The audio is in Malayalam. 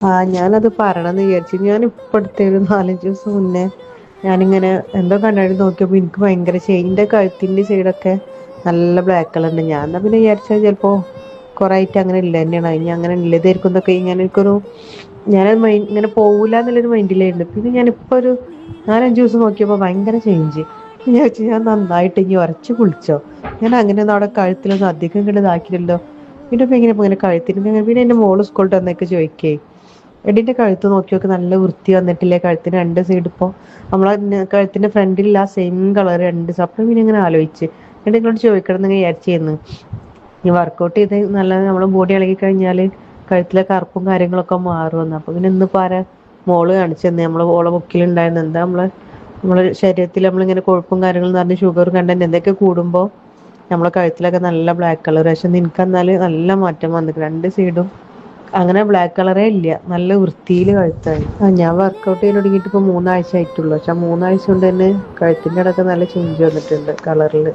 ആ ഞാനത് പറയണമെന്ന് വിചാരിച്ചു. ഞാൻ ഇപ്പൊ അടുത്ത ഒരു നാലഞ്ച് ദിവസം മുന്നേ ഞാനിങ്ങനെ എന്തോ കണ്ടായിട്ട് നോക്കിയപ്പോൾ എനിക്ക് ഭയങ്കര ചെയിന്റെ കഴുത്തിന്റെ സൈഡൊക്കെ നല്ല ബ്ലാക്ക് കളർ ഉണ്ട്. ഞാൻ എന്നാ പിന്നെ വിചാരിച്ചാൽ ചിലപ്പോ കുറെ ആയിട്ട് അങ്ങനെ ഇല്ല തന്നെയാണ്. ഇനി അങ്ങനെ ഇല്ലതായിരിക്കും എന്നൊക്കെ ഇങ്ങനെ എനിക്കൊരു ഞാൻ ഇങ്ങനെ പോകില്ല എന്നുള്ളൊരു മൈൻഡിലായിരുന്നു പിന്നെ ഞാനിപ്പോ ഒരു നാലഞ്ച് ദിവസം നോക്കിയപ്പോൾ ഭയങ്കര ചേഞ്ച് ഞാൻ ഞാൻ നന്നായിട്ട് ഇനി ഉരച്ച് കുളിച്ചോ. ഞാൻ അങ്ങനെ ഒന്നും അവിടെ കഴുത്തിലൊന്നും അധികം ഇങ്ങോട്ട് പിന്നെ ഇപ്പം ഇങ്ങനെ ഇങ്ങനെ കഴുത്തിന് പിന്നെ എന്റെ മോൾ സ്കൂളിൽ വന്നൊക്കെ ചോദിക്കേ എടീന്റെ കഴുത്ത് നോക്കി നോക്കി നല്ല വൃത്തി വന്നിട്ടില്ലേ? കഴുത്തിന് രണ്ട് സൈഡ് ഇപ്പൊ നമ്മളെ കഴുത്തിന്റെ ഫ്രണ്ടിൽ ആ സെയിം കളർ രണ്ട് അപ്പൊ പിന്നെ ഇങ്ങനെ ആലോചിച്ച്. എന്നിട്ട് ചോദിക്കണം എന്ന് വിചാരിച്ചിരുന്നു ഈ വർക്കൗട്ട് ചെയ്ത് നല്ല നമ്മൾ ബോഡി ഇളകി കഴിഞ്ഞാൽ കഴുത്തിലെ കറുപ്പും കാര്യങ്ങളൊക്കെ മാറുമെന്ന് അപ്പൊ പിന്നെ ഇന്ന് പാര മോൾ കാണിച്ചു തന്നെ നമ്മൾ ഓളെ ബുക്കിലുണ്ടായിരുന്ന എന്താ നമ്മളെ നമ്മളെ ശരീരത്തിൽ നമ്മളിങ്ങനെ കൊഴുപ്പും കാര്യങ്ങളും നിറഞ്ഞ് ഷുഗർ കണ്ടന്റ് എന്തൊക്കെ കൂടുമ്പോ നമ്മളെ കഴുത്തിലൊക്കെ നല്ല ബ്ലാക്ക് കളർ പക്ഷെ നിനക്ക് എന്നാൽ നല്ല മാറ്റം വന്നിട്ട് രണ്ട് സൈഡും അങ്ങനെ ബ്ലാക്ക് കളറേ ഇല്ല. നല്ല വൃത്തിയിൽ കഴുത്തായി ആ ഞാൻ വർക്കൗട്ട് ചെയ്യാൻ തുടങ്ങിയിട്ട് ഇപ്പൊ മൂന്നാഴ്ച ആയിട്ടുള്ളൂ പക്ഷെ മൂന്നാഴ്ച കൊണ്ട് തന്നെ കഴുത്തിന്റെ അടക്കം നല്ല ചേഞ്ച് വന്നിട്ടുണ്ട് കളറിൽ